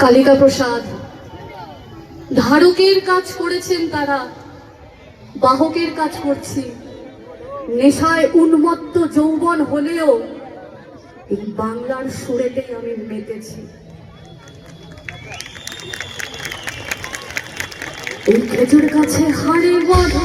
কালিকা প্রসাদ, ধারকের কাজ করেছেন তারা, বাহকের কাজ করছি। নেশায় উন্মত্ত যৌবন হলেও এই বাংলার সুরেতেই আমি মেতেছি। এই খেজুর কাছে হারে বাধা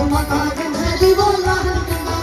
তোমার কাছে জীবন লাগবে না